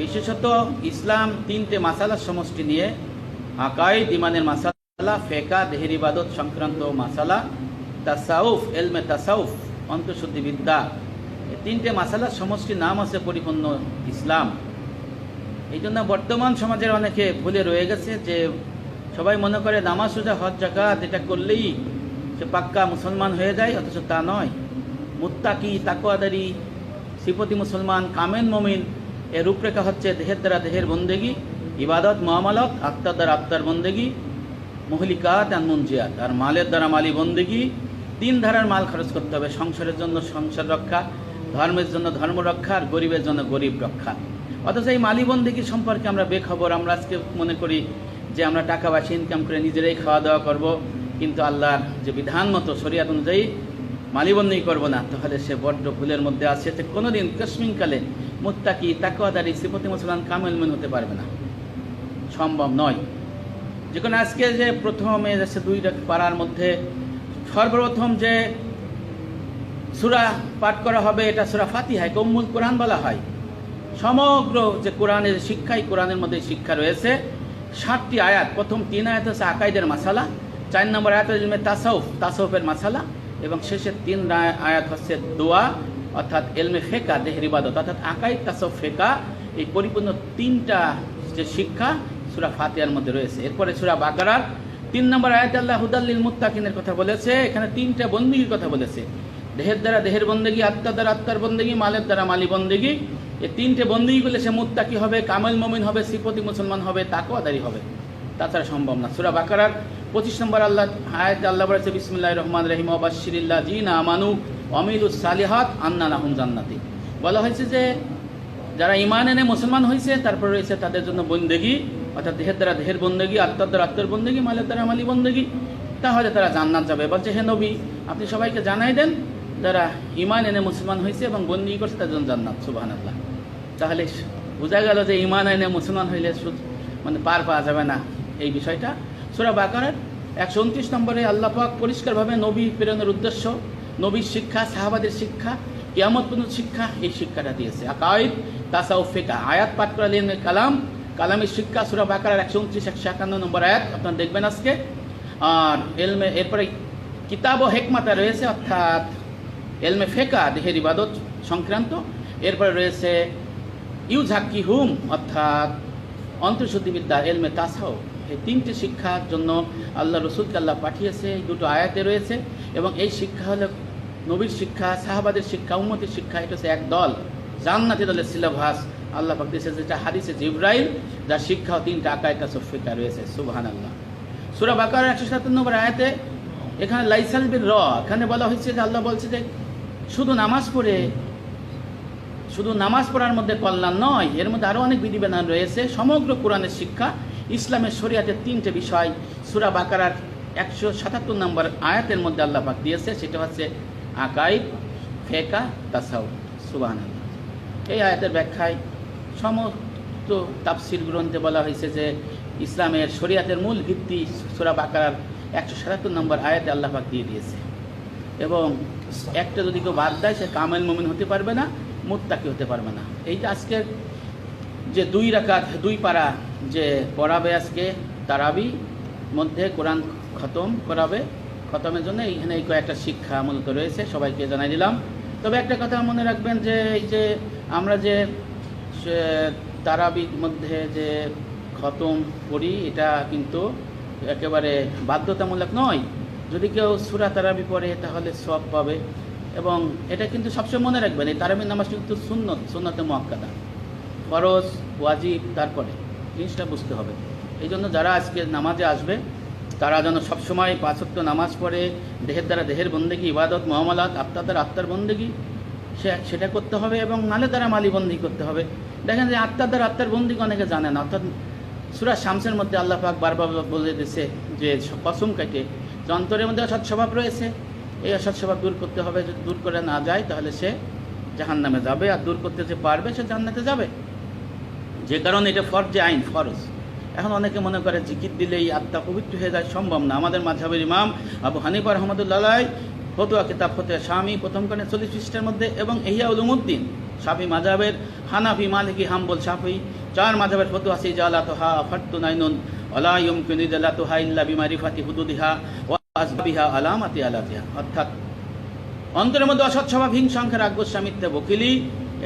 বিশেষত ইসলাম তিনটে মাসালার সমষ্টি নিয়ে আকাইদ ইমানের মাসালা, ফেকা, দেহের ইবাদত সংক্রান্ত মাসালা, তাসাউফ, এলমে তাসাউফ, অন্তঃশুদ্ধি বিদ্যা। এই তিনটে মাসালার সমষ্টির নাম আছে পরিপূর্ণ ইসলাম। এই জন্য বর্তমান সমাজের অনেকে ভুলে রয়ে গেছে যে সবাই মনে করে নামাজ সোজা হজ জাকাত এটা করলেই সে পাক্কা মুসলমান হয়ে যায়, অথচ তা নয়। মুত্তাকি তাকোয়াদারি শ্রীপতি মুসলমান, কামেন মমিন এর রূপরেখা হচ্ছে দেহের দ্বারা দেহের বন্দেগি, ইবাদত মহামালত আত্মার দ্বারা আত্মার বন্দেগি, মহলিকাত আর মুনজিয়াত আর মালের দ্বারা মালি বন্দেগি তিন ধারার মাল খরচ করতে হবে, সংসারের জন্য সংসার রক্ষা, ধর্মের জন্য ধর্ম রক্ষা, আর গরিবের জন্য গরিব রক্ষা। অথচ এই মালি বন্দেগি সম্পর্কে আমরা বেখবর, আমরা আজকে মনে করি যে আমরা টাকা পয়সা ইনকাম করে নিজেরাই খাওয়া দাওয়া করব, কিন্তু আল্লাহর যে বিধান মতো, শরিয়াত অনুযায়ী মালিবন্দি করব না, তাহলে সে বড্ড ভুলের মধ্যে আছে। যে কোনোদিন মুত্তাকি তাকুয়াদারি শ্রীপতি মুসলমান কামেলমেন হতে পারবে না। সম্ভব নয়। যে কোনো আজকে যে প্রথমে যাচ্ছে দুইটা পাড়ার মধ্যে সর্বপ্রথম যে সুরা পাঠ করা হবে, এটা সুরা ফাতিহায় কম্মুল কোরআন বলা হয়। সমগ্র যে কোরআনের শিক্ষাই কোরআনের মধ্যে শিক্ষা রয়েছে। সাতটি আয়াত, প্রথম তিন আয়াত হচ্ছে আকাইদের মাসালা, চার নম্বর আয়াত তাসাউফ, তাসাউফের মাসালা এবং শেষের তিন আয়াত হচ্ছে দোয়া, অর্থাৎ এলমে ফেকা, দেহের ইবাদত। অর্থাৎ আকাই তাসাউফ ফেকা, এই পরিপূর্ণ তিনটা যে শিক্ষা সুরা ফাতিয়ার মধ্যে রয়েছে। এরপরে সুরা বাকারার তিন নম্বর আয়াত আল্লাহ হুদাল্লিল মুত্তাকিনের কথা বলেছে, এখানে তিনটা বন্দীর কথা বলেছে। দেহের দ্বারা দেহের বন্দেগী, আত্মার দ্বারা আত্মার বন্দেগী, মালের দ্বারা মালি বন্দেগী। এই তিনটে বন্দেগি করলে সে মুত্তাকি হবে, কামেল মমিন হবে, শ্রীপতি মুসলমান হবে তাকুয়াদারি হবে। তাছাড়া সম্ভব না। সুরা বাকারার পঁচিশ নম্বর আল্লাহ, আয়াত আল্লাহ বলেছে বিসমুল্লাহ রহমান রহিম আবাসিরিল্লা জি না আমানু অমিলুস সালিহাত আন্না নাহুম জান্নাতি। বলা হয়েছে যে, যারা ইমান এনে মুসলমান হয়েছে, তারপর রয়েছে তাদের জন্য বন্দেগি, অর্থাৎ দেহের দ্বারা দেহের বন্দেগি, আত্মার দ্বারা আত্মার বন্দেগি, মালের দ্বারা মালি বন্দেগি, তাহলে তারা জান্নাত যাবে। বলছে, হে নবী, আপনি সবাইকে জানাই দেন, যারা ইমান এনে মুসলমান হয়েছে এবং বন্দি করছে, তাদের জন্য জান্নাত সুবাহ আল্লাহ তাহলে বোঝা গেল যে ইমান এনে মুসলমান হইলে মানে পার পাওয়া যাবে না, এই বিষয়টা। সুরা বাকারের একশো উনত্রিশ নম্বরে আল্লাহ পাক পরিষ্কারভাবে নবী প্রেরণের উদ্দেশ্য, নবীর শিক্ষা, সাহাবাদের শিক্ষা, কিয়ামত পর্যন্ত শিক্ষা, এই শিক্ষাটা দিয়েছে। আকাইদ তাসাউ ফেকা, আয়াত পাঠ করা লেন কালাম, কালামের শিক্ষা, সুরা বাকারের একশো উনত্রিশ, একশো একান্ন নম্বর আয়াত, আপনারা দেখবেন আজকে। আর এলমে, এরপরে কিতাব ও হেকমাতা রয়েছে, অর্থাৎ এলমে ফেকা, দেহের ইবাদত সংক্রান্ত। এরপরে রয়েছে ইউঝাক্কি হুম অর্থাৎ অন্তর্শুদ্ধিবিদ্যা এলমে তাসাও এই তিনটি শিক্ষার জন্য আল্লাহ রসুলকে আল্লাহ পাঠিয়েছে দুটো আয়াতে রয়েছে এবং এই শিক্ষা হলো নবীর শিক্ষা, সাহাবাদের শিক্ষা, উম্মতির শিক্ষা, এটা হচ্ছে এক দল। জান্নাতি দলের সিলেবাস আল্লাহ পাক দিয়েছে, যেটা হাদিসে জিব্রাইল, যার শিক্ষা তিনটা আকায়তা সফিকা রয়েছে সুবহান আল্লাহ সুরা বাকার একশো সাতান্ন নম্বর আয়াতে এখানে লাইসাল বির র, এখানে বলা হয়েছে যে আল্লাহ বলছে যে শুধু নামাজ পড়ে, শুধু নামাজ পড়ার মধ্যে কল্যাণ নয়, এর মধ্যে আরও অনেক বিধিবিধান রয়েছে, সমগ্র কোরআনের শিক্ষা ইসলামের শরিয়াতের তিনটে বিষয়, সুরা বাকারার একশো সাতাত্তর নম্বর আয়াতের মধ্যে আল্লাহ পাক দিয়েছে, সেটা হচ্ছে আকাইব, ফেকা তাসাউ সুবাহ এই আয়াতের ব্যাখ্যায় সমস্ত তাফসির গ্রন্থে বলা হয়েছে যে ইসলামের শরিয়াতের মূল ভিত্তি সুরা বাকারার একশো সাতাত্তর নম্বর আয়াতে আল্লাহ পাক দিয়ে দিয়েছে। এবং একটা যদি কেউ বাদ দেয়, সে কামেল মমিন হতে পারবে না, মুত্তাকি হতে পারবে না। এইটা আজকের যে দুই রাকাত, দুই পারা যে পড়াবে আজকে তারাবি মধ্যে কোরআন খতম করাবে। খতমের জন্য এইখানে এই কয়েকটা শিক্ষা মূলত রয়েছে, সবাইকে জানাই দিলাম। তবে একটা কথা মনে রাখবেন যে এই যে আমরা যে তারাবির মধ্যে যে খতম করি, এটা কিন্তু একেবারে বাধ্যতামূলক নয়। যদি কেউ সুরা তারাবি পড়ে, তাহলে সব পাবে। এবং এটা কিন্তু সবসময় মনে রাখবেন, এই তারাবির নামাজ কিন্তু সুন্নত, সুন্নতে মহাক্কাদা ফরজ, ওয়াজিব, তারপরে। জিনিসটা বুঝতে হবে। এই জন্য যারা আজকে নামাজে আসবে, তারা যেন সবসময় পাঁচক্ত নামাজ পড়ে, দেহের দ্বারা দেহের বন্দেগি, ইবাদত, মহামালাত আত্মার দ্বারা আত্মার বন্দেগি, সে সেটা করতে হবে এবং মালে দ্বারা মালিবন্দি করতে হবে। দেখেন যে আত্মার দ্বারা আত্মার বন্দিকে অনেকে জানে না, অর্থাৎ সুরা শামসের মধ্যে আল্লাহ পাক বারবার বলে দিয়েছে যে কসম কাটে যে অন্তরের মধ্যে অসৎ স্বভাব রয়েছে, এই অসৎ স্বভাব দূর করতে হবে, যদি দূর করে না যায় তাহলে সে জাহান নামে যাবে, আর দূর করতে যে পারবে সে জান্নাতে যাবে। যে কারণে এটা ফরজে আইন, ফরজ। এখন অনেকে মনে করে জিকির দিলেই আত্মা পবিত্র হয়ে যায়, সম্ভব না। আমাদের মাঝাবের ইমাম আবু হানিফা রহমতুল্লাহ ফতুয়া কিতাব ফতুয়া স্বামী প্রথম কানে চল্লিশ পৃষ্ঠার মধ্যে এবং ইহিয়া উলুমুদ্দিন সাফি মাজাবের হানাফি, মালিকি, হাম্বল সাফি চার মাজাবের ফতুয়া সি জালা তোহা ফাট্টু নাইনুন ইউমকিনু ইদালা তোহা ইল্লা বিমারিফাতি হুদুদিহা ওয়া আসবিহা আলামাতি আলাতিহা। অর্থাৎ অন্তরের মধ্যে অসৎ স্বভাব হিংসংখ্যা রাগ গোস্বামিত্বে বকিলি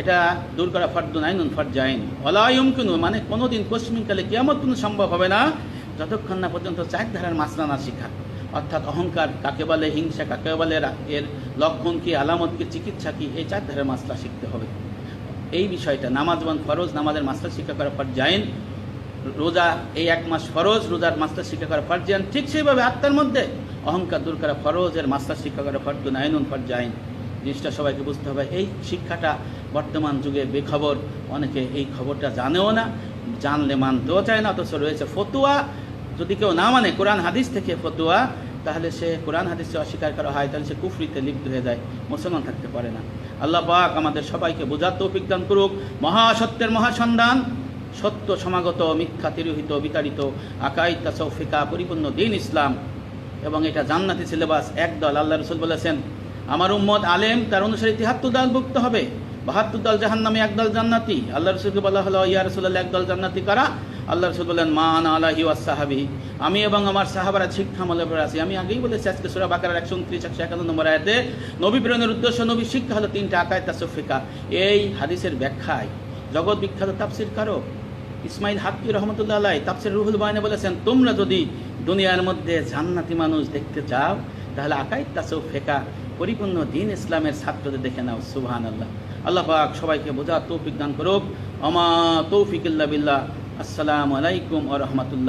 এটা দূর করা ফর্দ নাইনুন ফরজাইন অলায়ম কিনু মানে কোনোদিন পশ্চিমকালে কিয়ামত কোনো সম্ভব হবে না, যতক্ষণ না পর্যন্ত চার ধারার মাসলা না শিখা। অর্থাৎ অহংকার কাকে বলে, হিংসা কাকে বলে এর লক্ষণ কি, আলামত কি, চিকিৎসা কি, এই চার ধারার মাসলা শিখতে হবে। এই বিষয়টা, নামাজ এবং ফরজ, নামাজের মাসলা শিক্ষা করা ফরজাইন রোজা এই এক মাস ফরজ, রোজার মাস্টার শিক্ষা করা ফরজাইন ঠিক সেইভাবে আত্মার মধ্যে অহংকার দূর করা ফরজের মাস্টার শিক্ষা করা ফর্দ নাইনুন ফরজাইন জিনিসটা সবাইকে বুঝতে হবে। এই শিক্ষাটা বর্তমান যুগে বেখবর। অনেকে এই খবরটা জানেও না, জানলে মানতেও চায় না, অথচ রয়েছে ফতুয়া। যদি কেউ না মানে কোরআন হাদিস থেকে ফতুয়া, তাহলে সে কোরআন হাদিসে অস্বীকার করা হয়, তাহলে সে কুফরিতে লিপ্ত হয়ে যায়, মুসলমান থাকতে পারে না। আল্লাহ পাক আমাদের সবাইকে বোঝার তৌফিক দান করুক। মহাসত্যের মহাসন্ধান, সত্য, সমাগত, মিথ্যা, তিরোহিত, বিতাড়িত আকাই তাসৌফিকা, পরিপূর্ণ দিন ইসলাম। এবং এটা জান্নাতি সিলেবাস, একদল আল্লাহ রসুল বলেছেন আমার উম্মত আলেম, তার অনুসারে তিহাত্তর দল ভুক্ত হবে। বাহাত্তর দল জাহান্নামে একদল জান্নাতি। আল্লাহ রসুলকে বলা হলো, ইয়া রসুল্লাহ একদল জান্নাতি কারা? আল্লাহ রসুল বললেন মান আলাহি ওয়াসাহাবি আমি এবং আমার সাহাবারা শিক্ষা মলের উপর আছি। আমি আগেই বলেছি, আজকে সুরা বাকার একশো উনত্রিশ, একশো একান্ন নম্বর আয়াতে, নবী প্রেরণের উদ্দেশ্য, নবী শিক্ষা হলো তিনটা আকায় তাসফিকা। এই হাদিসের ব্যাখ্যায় জগৎ বিখ্যাত তাফসির কারও ইসমাইল হাক্কি রহমতুল্লাহ তাফসির রুহুল বায়নে বলেছেন, তোমরা যদি দুনিয়ার মধ্যে জান্নাতি মানুষ দেখতে চাও তাহলে আকাই তাসৌ ফেকা পরিপূর্ণ দিন ইসলামের ছাত্রদের দেখে নাও সুবাহান আল্লাহ আল্লাহ পাক সবাইকে বোঝা তৌফিক দান করুক। অমা তৌফিক বিল্লাহ। আসসালামু আলাইকুম ও রহমতুল্লাহ।